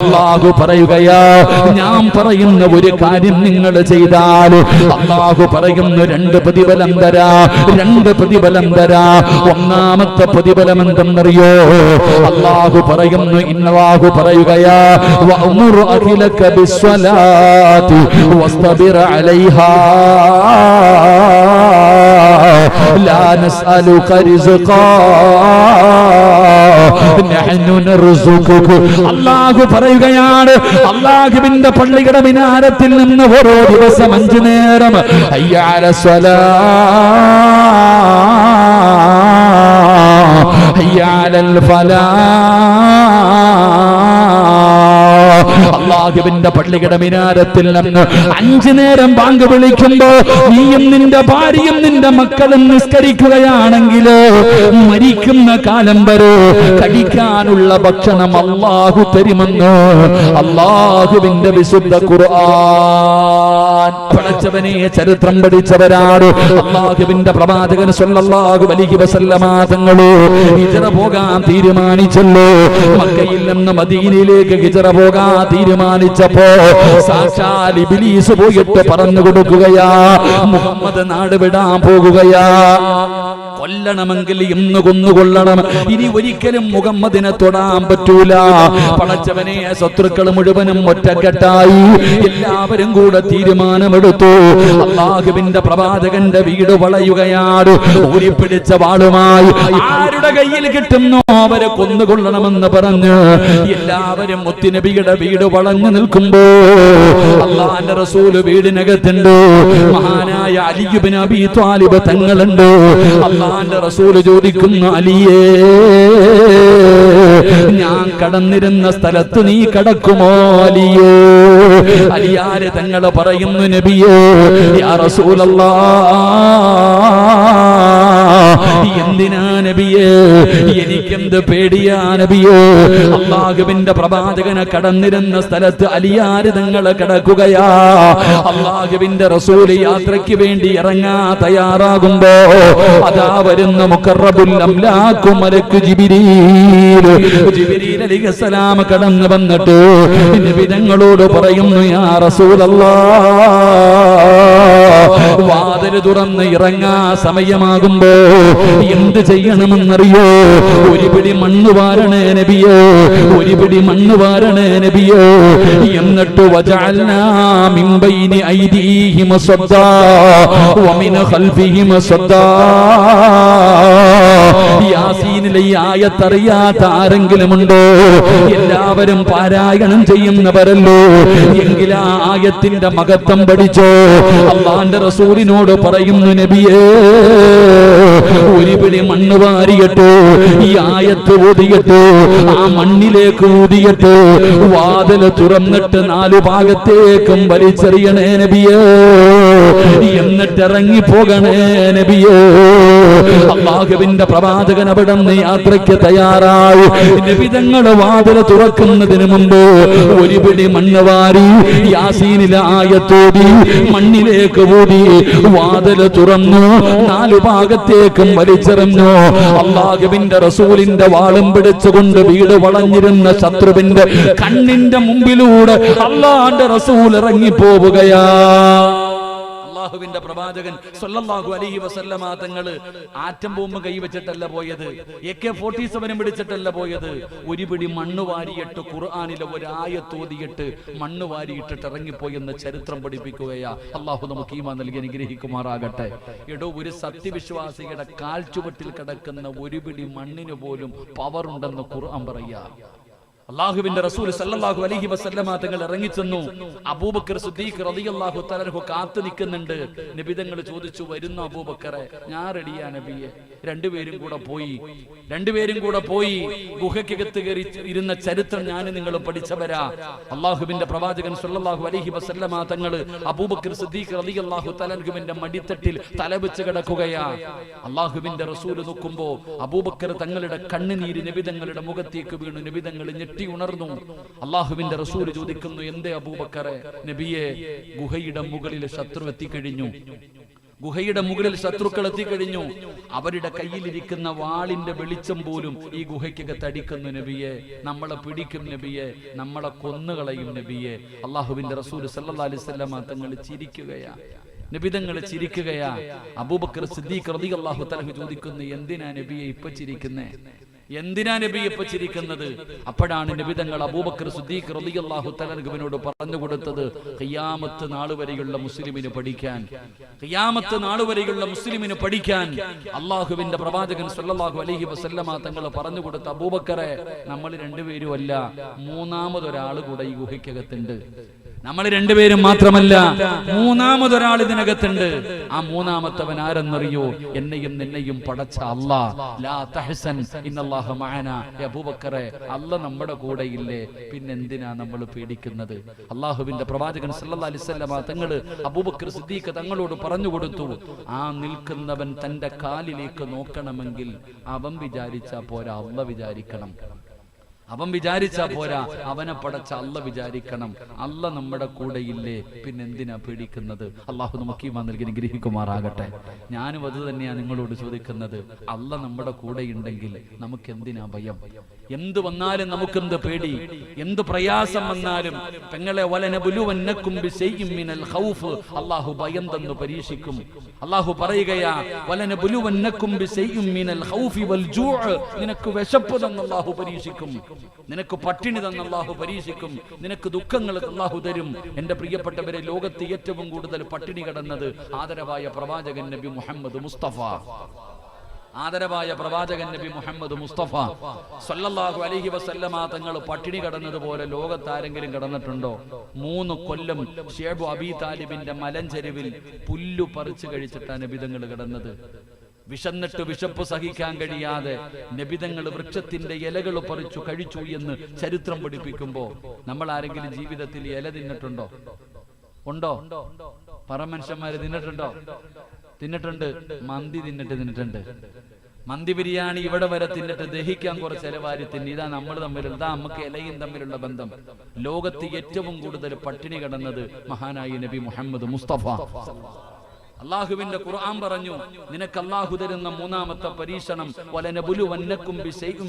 അള്ളാഹു പറയുകയാ ഞാൻ പറയുന്ന ഒരു കാര്യം നിങ്ങൾ ചെയ്താൽ അള്ളാഹു പറയുന്നു രണ്ട് പ്രതിഫലം തരാ രണ്ട് പ്രതിഫലം തരാ ഒന്നാമത്തെ പ്രതിഫലം എന്തെന്നറിയോ അള്ളാഹു പറയുന്നു ഇന്നവാഹു പറയുകയാ വഅ്മുർ അഖിലക ബിസ്സലാത്തി വസ്തബിർ അലൈഹാ لا نسألك رزقا نحن نرزقك അള്ളാഹു പറയുകയാണ് അള്ളാഹുവിന്റെ പള്ളിയുടെ മിനാരത്തിൽ നിന്ന് ഓരോ ദിവസം അഞ്ചു നേരം അയ്യാല സ്വലാ. അയ്യാലൽ ഫലാ. അള്ളാഹുവിന്റെ പള്ളിയുടെ മിനാരത്തിൽ നിന്ന് അഞ്ചു നേരം ബാങ്ക് വിളിക്കുമ്പോ നീയും നിന്റെ ഭാര്യയും നിന്റെ മക്കളും നിസ്കരിക്കുകയാണെങ്കിൽ മരിക്കുന്ന കാലം വരെ കടിക്കാനുള്ള ഭക്ഷണം അള്ളാഹു തരുമെന്ന്? അള്ളാഹുവിന്റെ വിശുദ്ധ ഖുർആൻ. ചരിത്രം പഠിച്ചവരാണ്. അള്ളാഹുവിന്റെ പ്രവാചകൻ സല്ലല്ലാഹു അലൈഹി വസല്ലമ തങ്ങളോ. ഹിജറ പോകാൻ തീരുമാനിച്ചല്ലോ. മക്കയിൽ നിന്ന് മദീനയിലേക്ക് ഹിജറ പോകാൻ തീരുമാനിച്ചപ്പോ സാക്ഷാൽ ഇബ്ലീസ് പോയിട്ട് പറഞ്ഞു കൊടുക്കുകയാ. മുഹമ്മദ് നാട് വിടാൻ പോകുകയാ. കൊല്ലണമെങ്കിൽ ഇന്ന് കൊന്നുകൊള്ളണം. ഇനി ഒരിക്കലും മുഹമ്മദിനെ തൊടാൻ പറ്റൂല. പടച്ചവനെ ശത്രുക്കൾ മുഴുവനും ഒറ്റക്കെട്ടായി. എല്ലാവരും കൂടെ തീരുമാനമെടുത്തു. അള്ളാഹുവിന്റെ പ്രവാചകന്റെ വീട് വളയുകയാണ്. ഊരിപ്പിടിച്ച വാളുമായി ആരുടെ കയ്യിൽ കിട്ടുന്നു അവരെ കൊന്നുകൊള്ളണമെന്ന് പറഞ്ഞ് എല്ലാവരും മുത്തിനബിയുടെ വീട് വളഞ്ഞു നിൽക്കുമ്പോ അള്ളാന്റെ റസൂൽ വീടിനകത്തുണ്ട്. മഹാനായ അലിയുബിൻ അബി താലിബ് തങ്ങളുണ്ട്? അള്ളാന്റെ റസൂൽ ചോദിക്കുന്ന അലിയേ ഞാൻ കടന്നിരുന്ന സ്ഥലത്ത് നീ കടക്കുമോ അലിയേ? അലിയാര് തങ്ങൾ പറയുന്നു നബിയേ യാ റസൂലല്ലാ എന്തിനാ നബിയേ? എനിക്കെന്ത് പേടിയാ നബിയേ? അള്ളാഹുവിന്റെ പ്രവാചകനെ കടന്നിരുന്ന സ്ഥലത്ത് അലിയാര് തങ്ങൾ കിടക്കുകയാ. അള്ളാഹുവിന്റെ റസൂൽ യാത്രയ്ക്ക് വേണ്ടി ഇറങ്ങാ തയ്യാറാകുമ്പോ അതാ വരുന്ന അലിഹസലാം കടന്നു വന്നിട്ട് നബി പറയുന്നു യാ റസൂലല്ലാ വാതിൽ തുറന്ന് ഇറങ്ങാ സമയമാകുമ്പോ എന്ത് ചെയ്യണമെന്നറിയോ? ഒരു പിടി മണ്ണ് വാരണേ നബിയോ ഒരു പിടി മണ്ണ് വാരണേ നബിയോ. എന്നിട്ട് വജഅൽനാ മിൻ ബൈനി ഐദീഹിം സദ്ദാ വമിൻ ഖൽഫിഹിം സദ്ദാ യാസീനിലെ ഈ ആയത്തറിയാത്ത ആരെങ്കിലും ഉണ്ടോ എല്ലാവരും പാരായണം ചെയ്യുന്നവരല്ലോ. എങ്കിൽ ആ ആയത്തിന്റെ മകത്വം പഠിച്ചോ? അള്ളാന്റെ റസൂലിനോട് പറയുന്നു നബിയേ ഒരു പിടി മണ്ണ് വാരിയിട്ട് ഈ ആയത്ത് ഊതിയിട്ട് ആ മണ്ണിലേക്ക് ഊതിയിട്ട് വാതിൽ തുറന്നിട്ട് നാലു ഭാഗത്തേക്കും വലിച്ചെറിയണേ നബിയേ. എന്നിട്ട് ഇറങ്ങി പോകണേ നബിയേ. അള്ളാഹുവിന്റെ പ്രവാചകൻ അവിടെ നീ യാത്രയ്ക്ക് തയ്യാറായി. നിബിതങ്ങളുടെ വാതില തുറക്കുന്നതിന് മുമ്പ് ഒരു പിടി മണ്ണ് വാരി യാസീനിലെ ആയത്തോടി മണ്ണിലേക്ക് ഊതി വാതില തുറന്നു നാലു ഭാഗത്തേക്കും വലിച്ചെറിഞ്ഞു. അള്ളാഹുവിന്റെ റസൂലിന്റെ വാളും പിടിച്ചുകൊണ്ട് വീട് വളഞ്ഞിരുന്ന ശത്രുവിന്റെ കണ്ണിന്റെ മുമ്പിലൂടെ അള്ളാന്റെ റസൂൽ ഇറങ്ങി പോവുകയാ അള്ളാഹുവിന്റെ പ്രവാചകൻ സല്ലല്ലാഹു അലൈഹി വസല്ലമ തങ്ങൾ ആറ്റം ബോംബ് കൈവച്ചിട്ടല്ല പോയത് എ കെ ഫോർട്ടി സെവനും പിടിച്ചിട്ടല്ല പോയത്. ഒരു പിടി മണ്ണ് വാരിയിട്ട് ഖുർആാനിലെ ഒരായത്തോതിയിട്ട് മണ്ണ് വാരിയിട്ടിട്ട് ഇറങ്ങിപ്പോയെന്ന് ചരിത്രം പഠിപ്പിക്കുകയാ. അള്ളാഹു നമുക്ക് ഈമാ നൽകി അനുഗ്രഹിക്കുമാറാകട്ടെ. എടോ ഒരു സത്യവിശ്വാസിയുടെ കാൽച്ചുവട്ടിൽ കിടക്കുന്ന ഒരു പിടി മണ്ണിന് പോലും പവർ ഉണ്ടെന്ന് ഖുർആൻ പറയാ. അള്ളാഹുവിന്റെ റസൂൽ സല്ലാഹു അലഹി വസല്ലമ തങ്ങൾ ഇറങ്ങിച്ചെന്നു. അബൂബക്കർ സിദ്ദീഖ് റളിയല്ലാഹു തലർഹു കാത്തു നിൽക്കുന്നുണ്ട്. നബിതങ്ങൾ ചോദിച്ചു വരുന്നു അബൂബക്കറെ? ഞാൻ റെഡിയാ നബിയെ. രണ്ടുപേരും കൂടെ പോയി. രണ്ടുപേരും കൂടെ പോയി. ഗുഹയ്ക്കകത്ത് കയറി ഇരുന്ന ചരിത്രം ഞാൻ നിങ്ങൾ പഠിച്ചവരാ. അള്ളാഹുവിന്റെ പ്രവാചകൻ സല്ലല്ലാഹു അലഹി വസല്ലമ തങ്ങൾ അബൂബക്കർ സിദ്ദീഖ് റളിയല്ലാഹു തലർഹുവിന്റെ മടിത്തട്ടിൽ തലവെച്ച് കിടക്കുകയാ. അള്ളാഹുവിന്റെ റസൂൽ നോക്കുമ്പോ അബൂബക്കർ തങ്ങളുടെ കണ്ണുനീര് നബിതങ്ങളുടെ മുഖത്തേക്ക് വീണു. നബിതങ്ങൾ ഞെട്ടി ഉണർന്നു. അള്ളാഹുവിന്റെ റസൂൽ ചോദിക്കുന്നു എന്തേ അബൂബക്കറെ നബിയെ ഗുഹയുടെ മുകളിൽ ശത്രു എത്തിക്കഴിഞ്ഞു. ഗുഹയുടെ മുകളിൽ ശത്രുക്കൾ എത്തിക്കഴിഞ്ഞു. അവരുടെ കയ്യിലിരിക്കുന്ന വാളിന്റെ വെളിച്ചം പോലും ഈ ഗുഹയ്ക്കൊക്കെ തടിക്കുന്നു നബിയെ നമ്മളെ പിടിക്കും നബിയെ നമ്മളെ കൊന്നുകളയും നബിയെ. അള്ളാഹുവിന്റെ റസൂൽ സല്ലാ തങ്ങൾ ചിരിക്കുകയാ. നബിതങ്ങൾ ചിരിക്കുകയാ. അബൂബക്കർ സിദ്ദീഖ് റതി അള്ളാഹു തലഹു ചോദിക്കുന്നു എന്തിനാ നബിയെ ഇപ്പൊ ചിരിക്കുന്നേ? എന്തിനാ നബി ഇപ്പൊ ചിരിക്കുന്നത് അപ്പോഴാണ് നബിതങ്ങൾ അബൂബക്കർ സുദ്ദീഖ് റളിയല്ലാഹു തലർഗുവിനോട് പറഞ്ഞു കൊടുത്തത് ഖിയാമത്ത് നാൾ വരെയുള്ള മുസ്ലിമിന് പഠിക്കാൻ. ഖിയാമത്ത് നാൾ വരെയുള്ള മുസ്ലിമിന് പഠിക്കാൻ. അള്ളാഹുവിന്റെ പ്രവാചകൻ സല്ലാഹു അലഹി വസല്ലമ തങ്ങൾ പറഞ്ഞു കൊടുത്ത അബൂബക്കറെ നമ്മൾ രണ്ടുപേരും അല്ല മൂന്നാമതൊരാൾ കൂടെ ഈ ഗുഹയ്ക്കകത്തുണ്ട്. നമ്മൾ രണ്ടുപേരും മാത്രമല്ല മൂന്നാമതൊരാൾ ഇതിനകത്തുണ്ട്. ആ മൂന്നാമത്തവൻ ആരെന്നറിയോ? എന്നെയും നിന്നെയും പടച്ച അല്ലാ അല്ല നമ്മുടെ കൂടെ ഇല്ലേ? പിന്നെന്തിനാ നമ്മൾ പേടിക്കുന്നത്? അള്ളാഹുവിന്റെ പ്രവാചകൻ സല്ലല്ലാഹു അലൈഹി അബൂബക്കർ സിദ്ദീഖ് തങ്ങളോട് പറഞ്ഞു കൊടുത്തു ആ നിൽക്കുന്നവൻ തന്റെ കാലിലേക്ക് നോക്കണമെങ്കിൽ അവൻ വിചാരിച്ചാ പോരാ അല്ല വിചാരിക്കണം. അവൻ വിചാരിച്ചാ പോരാ അവനെ പടച്ച അല്ല വിചാരിക്കണം. അല്ല നമ്മുടെ കൂടെ ഇല്ലേ പിന്നെ എന്തിനാ പേടിക്കുന്നത്? അള്ളാഹു നമുക്ക് ഈ നൽകി ഗ്രഹിക്കുമാറാകട്ടെ ഞാനും അത് തന്നെയാ നിങ്ങളോട് ചോദിക്കുന്നത്. അല്ല നമ്മുടെ കൂടെ ഉണ്ടെങ്കിൽ നമുക്ക് എന്തിനാ ഭയം? എന്ത് വന്നാലും നമുക്കെന്ത് പേടി? എന്ത് പ്രയാസം വന്നാലും പെങ്ങളെ അള്ളാഹു ഭയം തന്നു പരീക്ഷിക്കും. അള്ളാഹു പറയുകയാ നിനക്ക് വിശപ്പ് തന്നു അള്ളാഹു പരീക്ഷിക്കും. നിനക്ക് പട്ടിണി തന്ന അള്ളാഹു പരീക്ഷിക്കും. നിനക്ക് ദുഃഖങ്ങൾ അള്ളാഹു തരും. എന്റെ പ്രിയപ്പെട്ടവരെ ലോകത്ത് ഏറ്റവും കൂടുതൽ പട്ടിണി കടന്നത് ആദരവായ പ്രവാചകൻ നബി മുഹമ്മദ് മുസ്തഫ. ആദരവായ പ്രവാചകൻ നബി മുഹമ്മദ് മുസ്തഫ. സല്ലല്ലാഹു അലൈഹി വസല്ലമ തങ്ങൾ പട്ടിണി കടന്നതുപോലെ ലോകത്താരെങ്കിലും കടന്നിട്ടുണ്ടോ? മൂന്ന് കൊല്ലം ഷേബു അബി താലിബിന്റെ മലഞ്ചെരുവിൽ പുല്ലു പറിച്ചു കഴിച്ചിട്ടാണ് നബിതങ്ങൾ കിടന്നത്. വിശന്നിട്ട് വിശപ്പ് സഹിക്കാൻ കഴിയാതെ നബിതങ്ങൾ വൃക്ഷത്തിന്റെ ഇലകൾ പറിച്ചു കഴിച്ചു എന്ന് ചരിത്രം പഠിപ്പിക്കുമ്പോ നമ്മൾ ആരെങ്കിലും ജീവിതത്തിൽ ഇല തിന്നിട്ടുണ്ടോ? ഉണ്ടോ? പറ മനുഷ്യന്മാര് തിന്നിട്ടുണ്ടോ? തിന്നിട്ടുണ്ട്? മന്തി തിന്നിട്ട് തിന്നിട്ടുണ്ട്. മന്തി ബിരിയാണി ഇവിടെ വരെ തിന്നിട്ട് ദഹിക്കാൻ കുറച്ച് ഇലവാരി തിന്നി. ഇതാ നമ്മൾ തമ്മിലുള്ള ഇതാ നമുക്ക് ഇലയും തമ്മിലുള്ള ബന്ധം. ലോകത്ത് ഏറ്റവും കൂടുതൽ പട്ടിണി കിടന്നത് മഹാനായി നബി മുഹമ്മദ് മുസ്തഫ. അള്ളാഹുവിന്റെ ഖുർആൻ പറഞ്ഞു നിനക്ക് അള്ളാഹു തരുന്ന മൂന്നാമത്തെ പരീക്ഷണം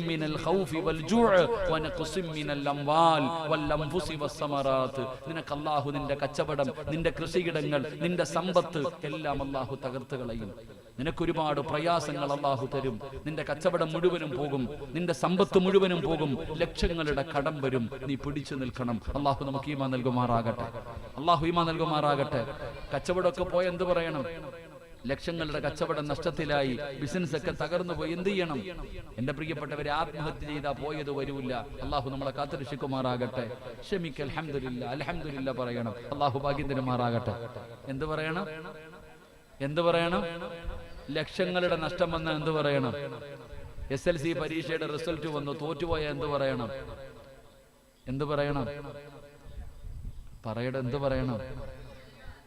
മിനൽ ഖൗഫി വൽ മിനൽ നിനക്ക് അള്ളാഹു നിന്റെ കച്ചവടം നിന്റെ കൃഷിയിടങ്ങൾ നിന്റെ സമ്പത്ത് എല്ലാം അള്ളാഹു തകർത്ത് കളയും. നിനക്ക് ഒരുപാട് പ്രയാസങ്ങൾ അള്ളാഹു തരും. നിന്റെ കച്ചവടം മുഴുവനും പോകും നിന്റെ സമ്പത്ത് മുഴുവനും പോകും ലക്ഷങ്ങളുടെ കടം വരും. നീ പിടിച്ചു നിൽക്കണം. അള്ളാഹു നമുക്ക് ഈമാ നൽകുമാറാകട്ടെ. അള്ളാഹു ഈമാ നൽകുമാറാകട്ടെ. കച്ചവടമൊക്കെ പോയ എന്ത് പറയണം? ലക്ഷങ്ങളുടെ കച്ചവടം നഷ്ടത്തിലായി ബിസിനസ് ഒക്കെ തകർന്നു പോയി എന്ത് ചെയ്യണം? എന്റെ പ്രിയപ്പെട്ടവരെ ആത്മഹത്യ ചെയ്താ പോയത് വരൂല്ല. അള്ളാഹു നമ്മളെ കാത്തുരക്ഷിക്കുമാറാകട്ടെ. ക്ഷമിക്കൽ അലഹമില്ല അലഹമില്ല പറയണം. അള്ളാഹു ഭാഗ്യം തരുമാറാകട്ടെ എന്ത് പറയണം? എന്ത് പറയണം? ലക്ഷങ്ങളുടെ നഷ്ടം വന്ന എന്ത് പറയണം? എസ് എൽ സി പരീക്ഷയുടെ റിസൾട്ട് വന്നു തോറ്റുപോയ എന്ത് പറയണം? എന്ത് പറയണം? പറയട എന്ത് പറയണം?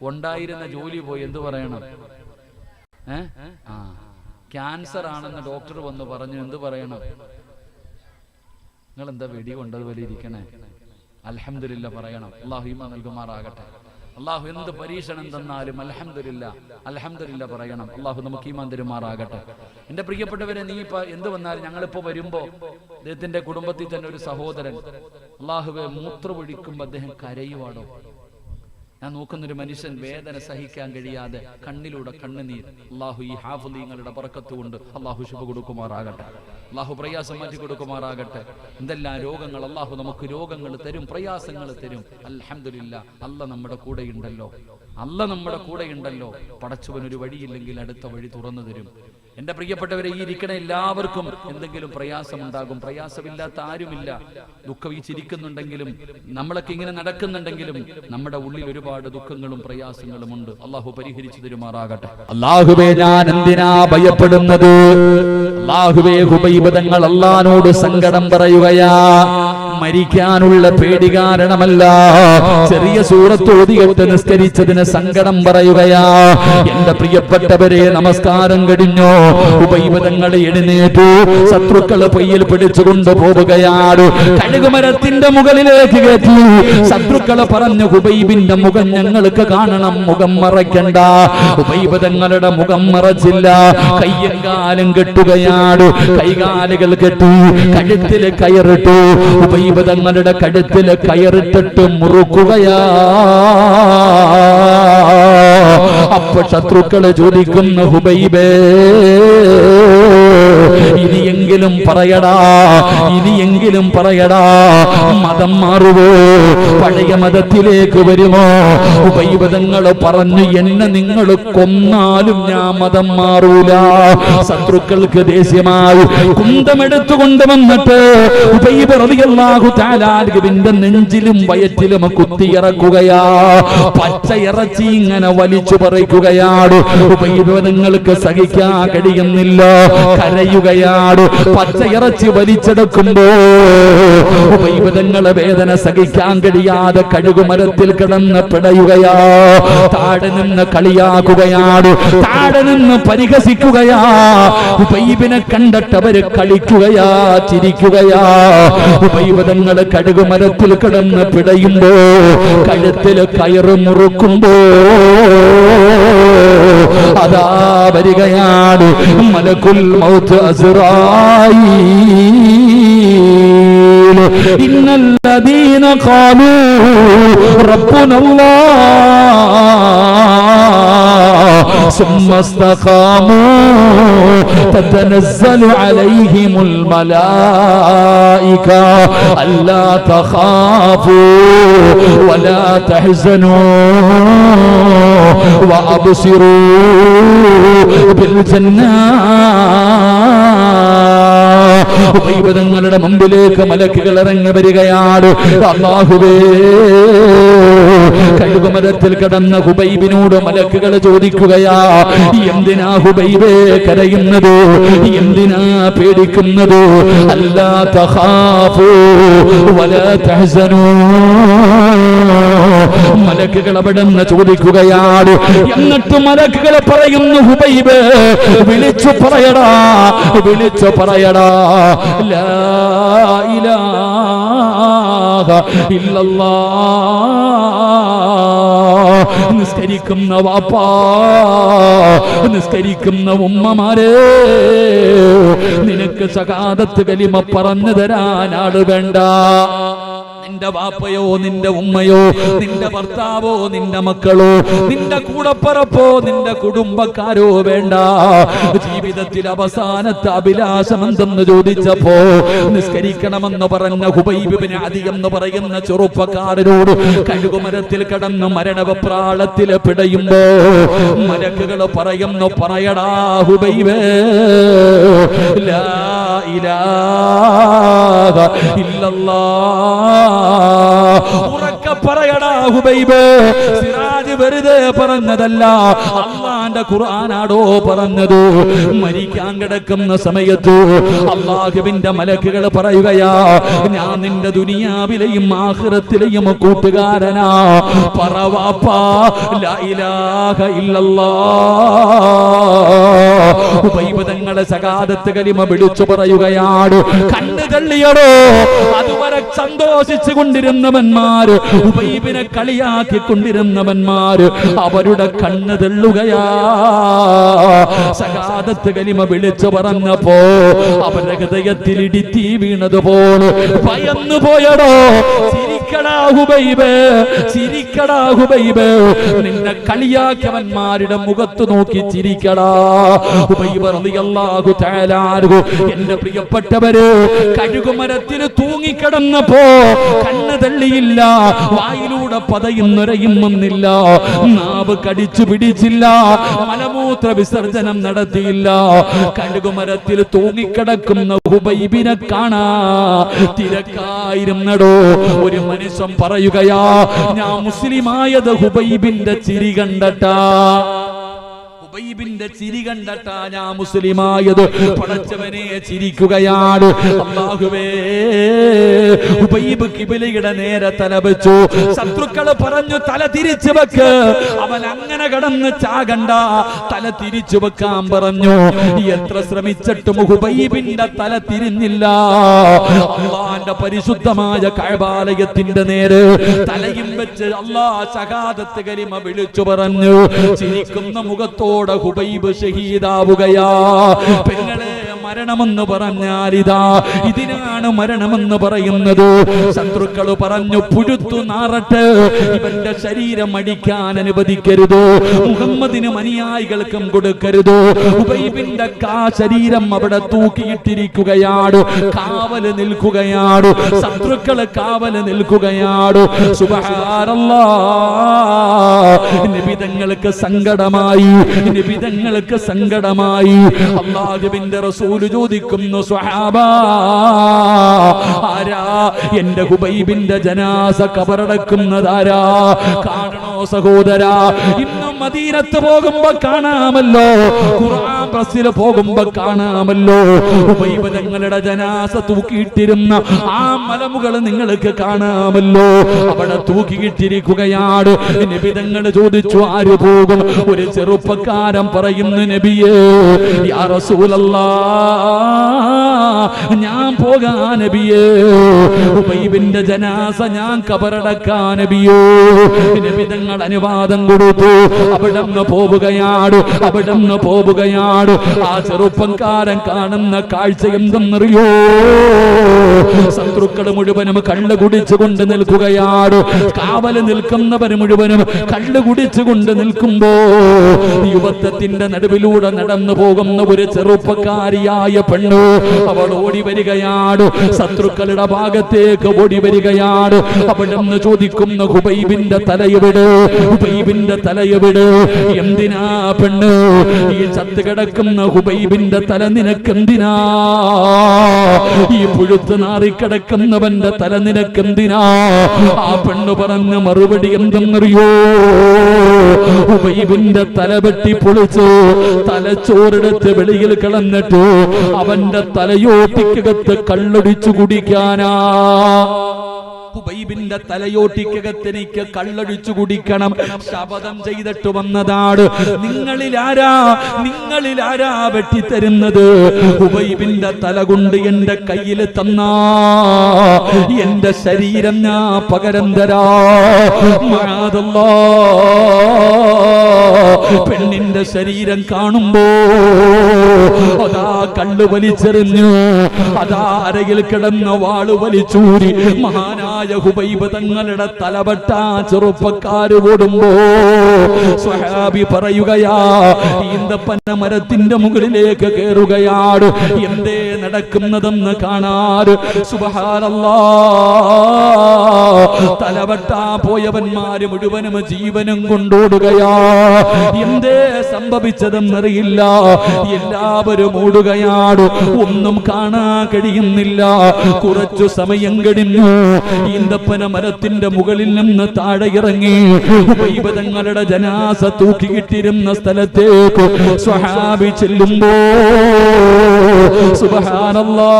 ഉണ്ടായിരുന്ന ജോലി പോയി എന്ത് പറയണം? ഏ? ആ. ക്യാൻസർ ആണെന്ന് ഡോക്ടർ വന്ന് പറഞ്ഞു എന്ത് പറയണം? നിങ്ങൾ എന്താ വെടി കൊണ്ടതുപോലെ ഇരിക്കണേ? അലഹമില്ല പറയണം. അള്ളാഹുമ നൽകുമാറാകട്ടെ. അള്ളാഹു എന്ത് പരീക്ഷണം തന്നാലും അലഹമില്ല അലഹമില്ല പറയണം. അള്ളാഹു നമുക്ക് ഈമാൻ തരുമാറാകട്ടെ. എന്റെ പ്രിയപ്പെട്ടവരെ നീ ഇപ്പൊ എന്ത് വന്നാലും ഞങ്ങളിപ്പോ വരുമ്പോ അദ്ദേഹത്തിന്റെ കുടുംബത്തിൽ തന്നെ ഒരു സഹോദരൻ അള്ളാഹുവെ മൂത്രമൊഴിക്കുമ്പോ അദ്ദേഹം കരയുവാടോ? ഞാൻ നോക്കുന്ന ഒരു മനുഷ്യൻ വേദന സഹിക്കാൻ കഴിയാതെ കണ്ണിലൂടെ കണ്ണുനീർ. അള്ളാഹു ഈ ഹാഫുദീങ്ങളുടെ പറക്കത്തുകൊണ്ട് അള്ളാഹു ശുഭ കൊടുക്കുമാറാകട്ടെ. അള്ളാഹു പ്രയാസം മാറ്റി കൊടുക്കുമാറാകട്ടെ. എന്തെല്ലാം രോഗങ്ങൾ അള്ളാഹു നമുക്ക് രോഗങ്ങൾ തരും പ്രയാസങ്ങൾ തരും. അലഹമില്ല അല്ല നമ്മുടെ കൂടെയുണ്ടല്ലോ. അല്ല നമ്മുടെ കൂടെ ഉണ്ടല്ലോ പടച്ചവൻ ഒരു വഴിയില്ലെങ്കിൽ അടുത്ത വഴി തുറന്നു തരും. എന്റെ പ്രിയപ്പെട്ടവരെ ഈ ഇരിക്കണ എല്ലാവർക്കും എന്തെങ്കിലും പ്രയാസമുണ്ടാകും. പ്രയാസമില്ലാത്ത ആരുമില്ല. ദുഃഖം ഈ ചിരിക്കുന്നുണ്ടെങ്കിലും നമ്മളൊക്കെ ഇങ്ങനെ നടക്കുന്നുണ്ടെങ്കിലും നമ്മുടെ ഉള്ളിൽ ഒരുപാട് ദുഃഖങ്ങളും പ്രയാസങ്ങളും ഉണ്ട്. അള്ളാഹു പരിഹരിച്ചു തരുമാറാകട്ടെ. അള്ളാഹുബേ ഞാൻ എന്തിനാ ഭയപ്പെടുന്നത്? അള്ളാഹുബേ ഹുബൈബതങ്ങൾ അള്ളഹാനോട് സങ്കടം പറയുകയാ. മരിക്കാനുള്ള പേടി കാരണമല്ല. ചെറിയ സൂറത്ത് ഓതിയിട്ട് നിസ്കരിച്ചതിന് സങ്കടം പറയുകയാ. എന്റെ പ്രിയപ്പെട്ടവരെ നമസ്കാരം കഴിഞ്ഞു. ഉപൈവതങ്ങളെ എഴുന്നേറ്റു. ശത്രുക്കളെ പൊയ്യിൽ പിടിച്ചുകൊണ്ട് പോവുകയാണ് കഴുകുമരത്തിന്റെ മുകളിലേക്ക് കയറ്റി. ശത്രുക്കളെ പറഞ്ഞു ഹുബൈബിന്റെ മുഖം ഞങ്ങൾക്ക് കാണണം. മുഖം മറയ്ക്കണ്ട. ഉപൈവതങ്ങളുടെ മുഖം മറച്ചില്ല. കയ്യും കെട്ടുകയാണ് കൈകാലുകൾ കെട്ടി. കഴുത്തിൽ കയറിട്ടു. ഉപൈവതങ്ങളുടെ കഴുത്തിൽ കയറിട്ടിട്ട് മുറുക്കുകയാ. അപ്പൊ ശത്രുക്കൾ ചോദിക്കുന്ന ഹുബൈബേ. ഇനിയെങ്കിലും പറയടാ ഇനിയെങ്കിലും പറയടാ മതം മാറുവോ? പഴയ മതത്തിലേക്ക് വരുമോ? ഉപൈവതങ്ങൾ പറഞ്ഞു എന്നെ നിങ്ങൾ കൊന്നാലും ഞാൻ മതം മാറൂല. ശത്രുക്കൾക്ക് ദേഷ്യമായി കുന്തമെടുത്തു കൊണ്ടുവന്നിട്ട് ഉപൈവറിയാഹു താലാലുവിന്റെ നെഞ്ചിലും വയറ്റിലും കുത്തിയിറക്കുകയാ പച്ച ഇറച്ചി ഇങ്ങനെ വലിച്ചു പറിക്കുകയാണ്. ഉപൈവതങ്ങൾക്ക് സഹിക്കാൻ കഴിയുന്നില്ല. കരയുകയാണ്. പച്ച ഇറച്ചി വലിച്ചെടുക്കുമ്പോ വൈവിധങ്ങളെ വേദന സഹിക്കാൻ കഴിയാതെ കഴുകുമരത്തിൽ കിടന്ന് പിടയുകയാ. താഴെ നിന്ന് കളിയാക്കുകയാണ്. താഴെ നിന്ന് പരിഹസിക്കുകയാ. ഉപൈബിനെ കണ്ടിട്ട് കളിക്കുകയാ ചിരിക്കുകയാ. ഉപൈവതങ്ങൾ കഴുകുമരത്തിൽ കിടന്ന് പിടയുമ്പോ കഴുത്തിൽ കയറ് മുറുക്കുമ്പോ അതാ വരികയാണ് മലക്കുൽ മൗത്ത് അസ്റായീൽ ഇന്നല്ലദീന ഖാലൂ റബ്ബുന അല്ലാഹ് ثم استقاموا تتنزل عليهم الملائكة ألا تخافوا ولا تحزنوا അബ്സിറൂ ബിൽ ജന്നാ. മുമ്പിലേക്ക് മലക്കുകൾ ഇറങ്ങി വരികയാണ്. അള്ളാഹുവേ കഴുകുമരത്തിൽ കടന്ന ഹുബൈബിനോട് മലക്കുകൾ ചോദിക്കുകയാ എന്തിനാ ഹുബൈബേ കരയുന്നത്? എന്തിനാ പേടിക്കുന്നത്? അല്ലാ തഹാഫു വല തഹസനോ. മലക്കുകൾ അവിടെ നിന്ന് ചോദിക്കുകയാണ്. എന്നിട്ട് മലക്കുകൾ പറയുന്നു ഹുബൈബ് വിളിച്ചു പറയടാ വിളിച്ചു പറയടാ ലാ ഇലാഹ ഇല്ലല്ലാഹ്. നിസ്കരിക്കുന്ന വാപ്പാ നിസ്കരിക്കുന്ന ഉമ്മമാരെ നിനക്ക് സകാദത്ത് കലിമ പറഞ്ഞു തരാൻ വേണ്ട. നിന്റെ വാപ്പയോ നിന്റെ ഉമ്മയോ നിന്റെ ഭർത്താവോ നിന്റെ മക്കളോ നിന്റെ കൂടപ്പറപ്പോ നിന്റെ കുടുംബക്കാരോ വേണ്ട. ജീവിതത്തിൽ അവസാനത്തെ അഭിലാഷം എന്തെന്ന് ചോദിച്ചപ്പോ നിസ്കരിക്കണമെന്ന് പറഞ്ഞ ഹുബൈബിന് അധികം പറയുന്ന ചെറുപ്പക്കാരനോട് കഴുകുമരത്തിൽ കടന്ന് മരണവപ്രാളത്തിൽ പിടയുമ്പോ മരക്കുകൾ പറയുന്നു പറയടാ ഹുബൈബേ ലാ ഇലാഹ ഇല്ലല്ലാഹ് ഉറക്ക പറയടാ ഹുബൈബ്. സിറാജ് വെറുതെ പറഞ്ഞതല്ല. അള്ളാന്റെ ഖുർആനാടോ പറഞ്ഞത്. മരിക്കാൻ കിടക്കുന്ന സമയത്ത് അള്ളാഹുവിന്റെ മലക്കുകൾ പറയുകയാ ഞാൻ നിന്റെ ദുനിയാവിലെയും ആഹ്റത്തിലെയും കൂട്ടുകാരനാ. പറവാപ്പാ ലാ ഇലാഹ ഇല്ലല്ലാഹ് ഉപൈബതങ്ങളെ സകാദത്ത് കലിമ വിളിച്ചു പറയുകയാണ് കണ്ണു തള്ളിയടോ. അതുവരെ സന്തോഷിച്ചു കൊണ്ടിരുന്നവന്മാര് ഉപൈബിനെ കളിയാക്കി കൊണ്ടിരുന്നവന്മാര് അവരുടെ കണ്ണ് തള്ളുകയാ. സകാദത്ത് കലിമ വിളിച്ചു പറഞ്ഞപ്പോ അവരുടെ ഹൃദയത്തിൽ ഇടിത്തി വീണതുപോലെ ഭയന്നു പോയടോ ചിരിക്കടാ ഹുബൈബ് ചിരിക്കടാ നിന്നെ കളിയാക്കിയവന്മാരുടെ മുഖത്ത് നോക്കി ചിരിക്കടാ. ഹുബൈബ് റളിയല്ലാഹു തആല എന്റെ പ്രിയപ്പെട്ടവര് കഴുകുമരത്തിൽ തൂങ്ങിക്കിടന്നപ്പോ കണ്ണ് തള്ളിയില്ല വായിലൂടെ പതയുന്നൊരയുമെന്നില്ല നാവ് കടിച്ചു പിടിച്ചില്ല മലമൂത്ര വിസർജനം നടത്തിയില്ല. കഴുകുമരത്തിൽ തൂങ്ങിക്കിടക്കുന്ന ഹുബൈബിനെ കാണാ തിരക്കായിരുന്നടോ. ഒരു മനുഷ്യൻ പറയുകയാ ഞാൻ മുസ്ലിമായത് ഹുബൈബിന്റെ ചിരി കണ്ടട്ടാ. ഹുബൈബിന്റെ ചിരി കണ്ടട്ടാ ഞാൻ മുസ്ലിമായത്. പടച്ചവനെ ചിരിക്കുകയാണ്. അള്ളാഹുവേ ഉബൈബ് കിബിലയുടെ നേരെ തല വെച്ചു ശത്രുക്കൾ പറഞ്ഞു തല തിരിച്ചു വെക്ക്. അവൻ അങ്ങനെ കടന്ന് ചാകണ്ട. തല തിരിച്ചു വെക്കാൻ പറഞ്ഞു. എത്ര ശ്രമിച്ചിട്ടും ഹുബൈബിന്റെ തല തിരിഞ്ഞില്ല. അള്ളാന്റെ പരിശുദ്ധമായ കഴബാലയത്തിന്റെ നേരെ തലയും വെച്ച് അള്ളാ ശഹാദത്ത് കലിമ വിളിച്ചു പറഞ്ഞു. ചിരിക്കുന്ന മുഖത്തോടെ ഹുബൈബ് ഷഹീദാവുകയാ. പെങ്ങളെ മരണമെന്ന് പറഞ്ഞാൽ ഇതാ ഇതിനാണ് മരണമെന്ന് പറയുന്നത്. ശത്രുക്കൾ പറഞ്ഞു പുഴുത്തു നാറട്ട്. ഇവന്റെ ശരീരം അടിക്കാൻ അനുവദിക്കരുത്. മുഹമ്മദിനും അനുയായികൾക്കും കൊടുക്കരുത്. ഉബൈബിന്റെ കാ ശരീരം അവിടെ തൂക്കിയിട്ടിരിക്കുകയാണ് കാവൽ നിൽക്കുകയാണ് ശത്രുക്കൾ കാവൽ നിൽക്കുകയാണ് നിബിതങ്ങൾക്ക് സങ്കടമായി. സങ്കടമായി. അള്ളാഹുവിന്റെ റസൂൽ ചോദിക്കുന്നു ആരാ എന്റെ ഹുബൈബിന്റെ ജനാസ കബറടക്കുന്നതാരാ? കാണണോ സഹോദരാ ഇന്നും മദീനത്ത് പോകുമ്പോ കാണാമല്ലോ. ഖുർആൻ ബസ്സിൽ പോകുമ്പോ കാണാമല്ലോ. ഹുബൈബ് തങ്ങളുടെ ജനാസ തൂക്കിയിട്ടിരുന്ന ആ മലമുകൾ നിങ്ങൾക്ക് കാണാമല്ലോ. അവിടെ തൂക്കിയിട്ടിരിക്കുകയാണ്. നബിതങ്ങൾ ചോദിച്ചു ആര് പോകും? ഒരു ചെറുപ്പക്കാരൻ പറയുന്നു നബിയേ യാ ഞാൻ പോകാ നബിയേ. ഉബൈബിന്റെ ജനാസ ഞാൻ കബറടക്കാ നബിയോ. നബിതങ്ങൾ അനുവാദം കൊടുത്തു. അവിടെ നിന്ന് പോവുകയാണ് അവിടെ നിന്ന് പോവുകയാണ്. ചെറുപ്പക്കാരൻ കാണുന്ന കാഴ്ച എന്തെന്നറിയോ? ശത്രുക്കൾ മുഴുവനും കള്ള് കുടിച്ചുകൊണ്ട് നിൽക്കുകയാണ് കാവൽ നിൽക്കുന്നവർ മുഴുവനും കള്ള് കുടിച്ചുകൊണ്ട് നിൽക്കുമ്പോ യുവത്വത്തിന്റെ നടുവിലൂടെ നടന്നു പോകുന്ന ഒരു ചെറുപ്പക്കാരിയായ പെണ്ണു അവൾ ഓടി വരികയാണ് ശത്രുക്കളുടെ ഭാഗത്തേക്ക് ഓടി വരികയാണ് അവിടെന്ന് ചോദിക്കുന്ന ഹുബൈബിന്റെ തലയവിട് ഹുബൈബിന്റെ തലയവിട് എന്തിനാ പെണ്ണ്? ഈ ചത്ത് കിടക്കുന്ന ഹുബൈബിന്റെ തല നിനക്ക് എന്തിനാ ഈ പുഴുത്ത് നാറിക്കിടക്കുന്നവന്റെ തല നിനക്കെന്തിനാ? ആ പെണ്ണ് പറഞ്ഞ മറുപടി എന്തെന്നറിയോ? ഉബൈബിന്റെ തല വെട്ടി പൊളിച്ചു തലച്ചോറെടുത്ത് വെളിയിൽ കിളന്നിട്ടു അവന്റെ തലയോട്ടിക്കകത്ത് കള്ളൊടിച്ചു കുടിക്കാനാ. ഹുബൈബിന്റെ തലയോട്ടിക്കകത്തെനിക്ക് കള്ളടിച്ചു കുടിക്കണം. ശപഥം ചെയ്തിട്ട് വന്നതാണ് നിങ്ങളിൽ ആരാ? നിങ്ങളിൽ ആരാ വെട്ടിത്തരുന്നത്? ഹുബൈബിന്റെ തല കൊണ്ട് എന്റെ കയ്യിൽ തന്നാ. എന്റെ ശരീരം ഞാ പകരം തരാ. പെണ്ണിന്റെ ശരീരം കാണുമ്പോ അതാ കള്ളു വലിച്ചെറിഞ്ഞു. അതാ അരയിൽ കിടന്ന വാൾ വലിച്ചൂരി. മഹാനായ ഹുബൈബ് തങ്ങളുടെ തലവട്ട ചെറുപ്പക്കാര് ഓടുമ്പോ സ്വഹാബി പറയുകയാ ഈന്തപ്പന്ന മരത്തിന്റെ മുകളിലേക്ക് കയറുകയാണ് എന്തേ നടക്കുന്നതെന്ന് കാണാറ്? സുബഹാനല്ലാ. തലവട്ടാ പോയവന്മാര് മുഴുവനും ജീവനും കൊണ്ടോടുകയാ. എന്തേ സംഭവിച്ചതെന്നറിയില്ല. എല്ലാവരും ഓടുകയാണ് ഒന്നും കാണാൻ കഴിയുന്നില്ല. കുറച്ചു സമയം കഴിഞ്ഞു. ഈന്തപ്പന മരത്തിന്റെ മുകളിൽ നിന്ന് താഴെ ഇറങ്ങി ദൈവതങ്ങളുടെ ജനാസ തൂക്കിയിട്ടിരുന്ന സ്ഥലത്തേക്ക് സ്വഹാബി ചെല്ലുമ്പോ സുബഹാനല്ലാ.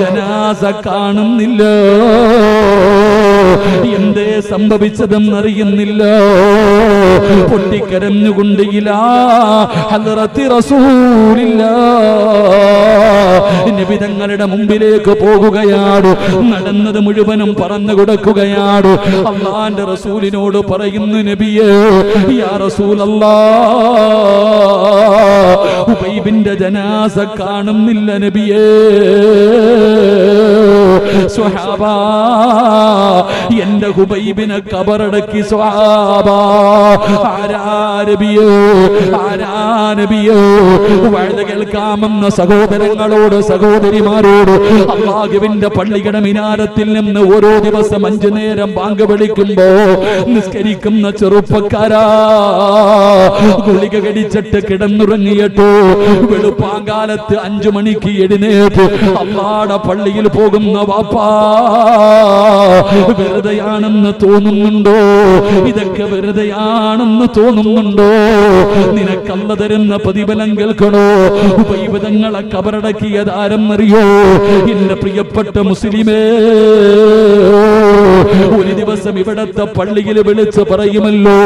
ജനാസ കാണുന്നില്ല. എന്തേ ഹദ്റത്തി റസൂലില്ല. നിബിതങ്ങളുടെ മുമ്പിലേക്ക് പോകുകയാണ് നടന്നത് മുഴുവനും പറഞ്ഞു കൊടുക്കുകയാണ് അള്ളാന്റെ റസൂലിനോട് പറയുന്നു നബിയേ യാ ഉബൈബിന്റെ ജനാസ കാണുന്നില്ല നബിയേ. സ്വഹാബ എന്റെ ഹുബൈബിനെ കബറടക്കി ആരാരബിയോ? വഴുത കേൾക്കാമെന്ന സഹോദരങ്ങളോട് സഹോദരിമാരോട് അള്ളാഹുവിന്റെ പള്ളിയുടെ മിനാരത്തിൽ നിന്ന് ഓരോ ദിവസം അഞ്ചു നേരം ബാങ്ക് വിളിക്കുമ്പോ നിസ്കരിക്കുന്ന ചെറുപ്പക്കാരാ. ഗുളിക കടിച്ചിട്ട് കിടന്നുറങ്ങിയിട്ടോ. വെളുപ്പാങ്കാലത്ത് അഞ്ചു മണിക്ക് എഴുന്നേറ്റ് അള്ളാടെ പള്ളിയിൽ പോകുന്ന വാപ്പാ. വെറുതെയാണെന്ന് തോന്നുന്നുണ്ടോ? ഇതൊക്കെ വെറുതെയാണെന്ന് തോന്നുന്നുണ്ടോ? നിനക്കല്ല തരുന്ന പ്രതിഫലം കേൾക്കണോ? ഉപൈവതങ്ങളെ കബറടക്കിയത് അറിയോ എന്റെ പ്രിയപ്പെട്ട മുസ്ലിമേ ഒരു ദിവസം ഇവിടത്തെ പള്ളിയിൽ വിളിച്ച് പറയുമല്ലോ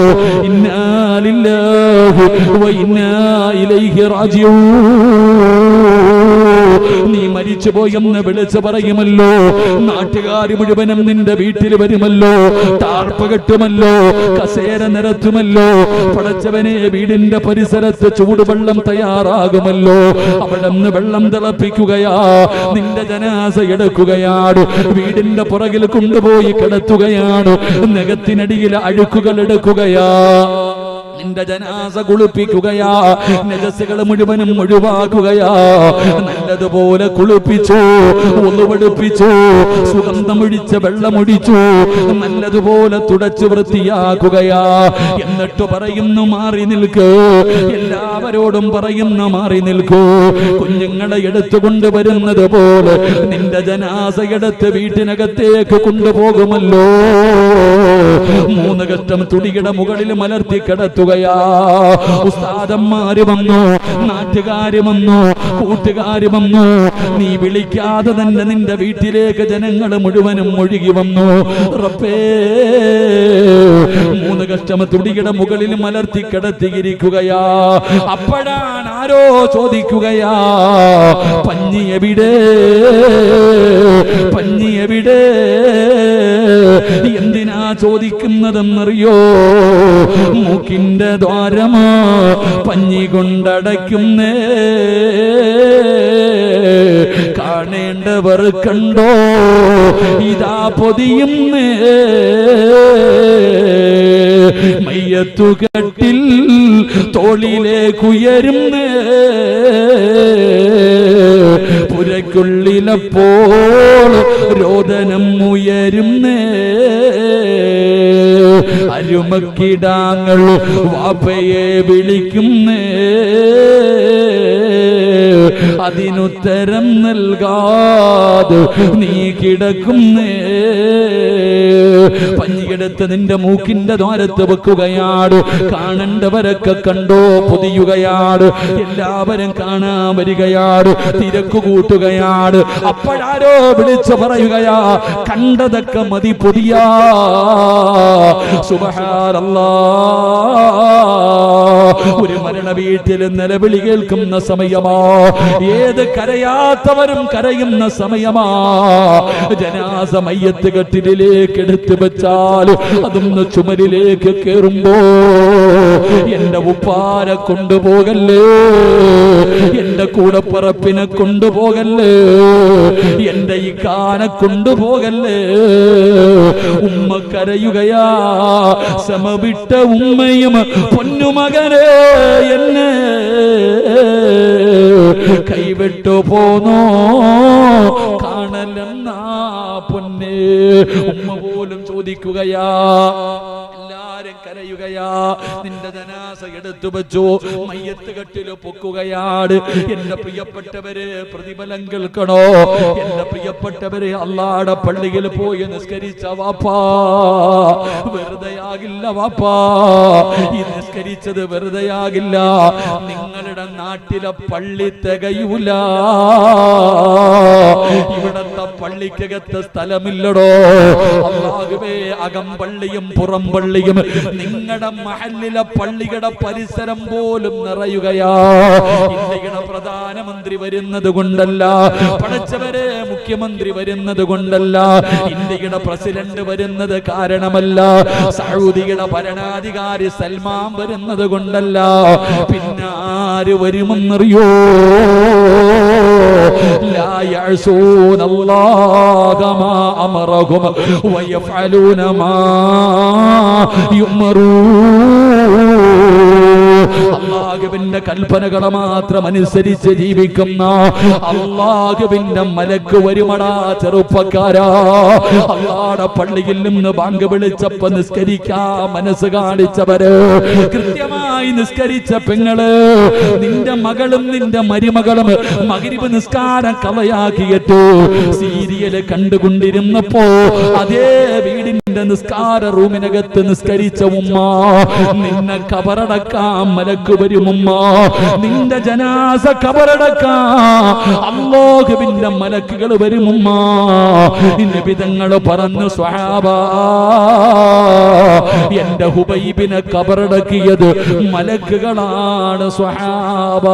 നീ മരിച്ചു പോയെന്ന് വിളിച്ചു പറയുമല്ലോ നാട്ടുകാർ മുഴുവനും നിന്റെ വീട്ടിൽ വരുമല്ലോ ടാർപ്പ് കെട്ടുമല്ലോ കസേര നിരത്തുമല്ലോ പടച്ചവനെ വീടിന്റെ പരിസരത്ത് ചൂടുവെള്ളം തയ്യാറാകുമല്ലോ. അവിടെ നിന്ന് വെള്ളം തിളപ്പിക്കുകയാ നിന്റെ ജനാസ എടുക്കുകയാണ് വീടിന്റെ പുറകിൽ കൊണ്ടുപോയി കിടത്തുകയാണ് നഖത്തിനടിയിൽ അഴുക്കുകൾ എടുക്കുകയാ. നിന്റെ ജനാസ കുളിപ്പിക്കുകയാ. നജസ്സുകൾ മുഴുവനും ഒഴിവാക്കുകയാ. നല്ലതുപോലെ കുളിപ്പിച്ചു ഒന്നുപടുപ്പിച്ചു സുഗന്ധമൊഴിച്ച വെള്ളമൊഴിച്ചു നല്ലതുപോലെ തുടച്ചു വൃത്തിയാക്കുകയാ. എന്നിട്ട് പറയുന്നു മാറി നിൽക്കൂ. എല്ലാവരോടും പറയുന്നു മാറി നിൽക്കൂ. കുഞ്ഞുങ്ങളെ എടുത്തു കൊണ്ടുവരുന്നത് പോലെ നിന്റെ ജനാസ എടുത്ത് വീട്ടിനകത്തേക്ക് കൊണ്ടുപോകുമല്ലോ. മൂന്ന് കഷ്ടം തുടിയുടെ മുകളിൽ മലർത്തി ഉസ്താദന്മാര് വന്നു നാട്ടുകാര് വന്നു കൂട്ടുകാര് വന്നു. നീ വിളിക്കാതെ തന്നെ നിന്റെ വീട്ടിലേക്ക് ജനങ്ങൾ മുഴുവനും ഒഴുകി വന്നു. റപ്പേ മൂന്ന് കഷ്ടമ തുടിയുടെ മുകളിൽ മലർത്തി കിടത്തിയിരിക്കുകയാ. അപ്പോഴാണ് ആരോ ചോദിക്കുകയാ പഞ്ഞി എവിടെ? പഞ്ഞി എവിടെ? എന്തിനാ ചോദിക്കുന്നതെന്നറിയോ? മൂക്കിന്റെ ദ്വാരമാ പഞ്ഞി കൊണ്ടടയ്ക്കുന്നേ. കാണേണ്ടവർ കണ്ടോ? ഇതാ പൊതിയുന്നേ. മയ്യത്തുകട്ടിൽ തോളിലേക്കുയരുന്നേ പുരയ്ക്കുള്ളിലപ്പോൾ രോദനം ഉയരുന്നേ. അരുമക്കിടാങ്ങൾ വാപ്പയെ വിളിക്കുന്നേ. അതിനുത്തരം നൽകാതെ നീ കിടക്കുന്നേ. പഞ്ഞിയെടുത്ത് നിന്റെ മൂക്കിന്റെ ദ്വാരത്ത് വെക്കുകയാണ് കാണേണ്ടവരൊക്കെ കണ്ടോ പൊതിയുകയാണ് എല്ലാവരും കാണാൻ വരികയാണ് തിരക്ക് കൂട്ടുകയാണ് അപ്പോഴാരോ വിളിച്ചു പറയുകയാ കണ്ടതൊക്കെ മതി പൊതിയാ. ഒരു മരണ വീട്ടിൽ നിലവിളി കേൾക്കുന്ന സമയമാ? ഏത് കരയാത്തവരും കരയുന്ന സമയമാ? ജനാസമയത്ത് കെട്ടിലേക്ക് എടുത്തു വെച്ചാൽ അതൊന്ന് ചുമരിലേക്ക് കേറുമ്പോ എന്റെ ഉപ്പാരെ കൊണ്ടുപോകല്ലേ? എന്റെ കൂടപ്പറപ്പിനെ കൊണ്ടുപോകല്ലേ? എന്റെ ഈ കാനെ കൊണ്ടുപോകല്ലേ? ഉമ്മ കരയുകയാ സമവിട്ട ഉമ്മയും പൊന്നുമകനെ എന്നെ കൈവിട്ടു പോന്നോ? കാണലെന്നാ പൊന്നെ. ഉമ്മ പോലും ചോദിക്കുകയാ. എല്ലാരും കരയുകയാ. നിന്റെ ജനാസ എടുത്തു വെച്ചു. മയ്യത്ത് കെട്ടിൽ പൊക്കുകയാണ്. എന്റെ പ്രിയപ്പെട്ടവര് പ്രതിഫലം കേൾക്കണോ? എന്റെ പ്രിയപ്പെട്ടവര് അള്ളാടെ പള്ളിയിൽ പോയി നിസ്കരിച്ച വാപ്പാ. വെറുതെയാകില്ല വാപ്പാ. ഈ നിസ്കരിച്ചത് വെറുതെയാകില്ല നിങ്ങളുടെ നാട്ടിലെ പള്ളി തികയൂല. ഇവിടത്തെ പള്ളിക്കകത്ത് സ്ഥലമില്ലടോ. അകം പള്ളിയും പുറം പള്ളിയും നിങ്ങളുടെ മഹലിലെ പള്ളിയുടെ പരിസരം പോലും നിറയുകയാ. ഇന്ത്യയുടെ പ്രധാനമന്ത്രി വരുന്നത് കൊണ്ടല്ല പഠിച്ചവരെ മുഖ്യമന്ത്രി വരുന്നത് കൊണ്ടല്ല ഇന്ത്യയുടെ പ്രസിഡന്റ് വരുന്നത് കാരണമല്ല സൗദിയുടെ ഭരണാധികാരി സൽമാൻ വരുന്നത് കൊണ്ടല്ല. പിന്നെ ആര് വരുമെന്നറിയോ? ലായ യഅസൂനല്ല. الله ما أمرهم ويفعلون ما يؤمرون അള്ളാഹുവിന്റെ കൽപ്പനകളെ മാത്രം അനുസരിച്ച് ജീവിക്കുന്ന അള്ളാഹുവിന്റെ മലക്ക് വരുമടാ ചെറുപ്പക്കാരാ അള്ളാടെ പള്ളിയിൽ നിന്ന് ബാങ്ക് വിളിച്ചപ്പോ നിസ്കരിക്കാ മനസ്സ് കാണിച്ചവര് കൃത്യമായി സുന്നത്തായി നിസ്കരിച്ച പെങ്ങൾ നിന്റെ മകളും നിന്റെ മരിമകളും മകരിവ് നിസ്കാരം കളയാക്കിയിട്ട് സീരിയൽ കണ്ടുകൊണ്ടിരുന്നപ്പോ അതേ വീടിന്റെ നിസ്കാര റൂമിനകത്ത് നിസ്കരിച്ച ഉമ്മ നിന്നെ കബറടക്കാൻ മലക്ക് വരും ഉമ്മ. നിന്റെ ജനാസ കബറടക്കാൻ അള്ളാഹുവിന്റെ മലക്കുകൾ വരും ഉമ്മ. നിബിതങ്ങൾ പറഞ്ഞു സ്വഹാബ എന്റെ ഹുബൈബിനെ കബറടക്കിയത് മലക്കുകളാണ് സ്വഹാബ.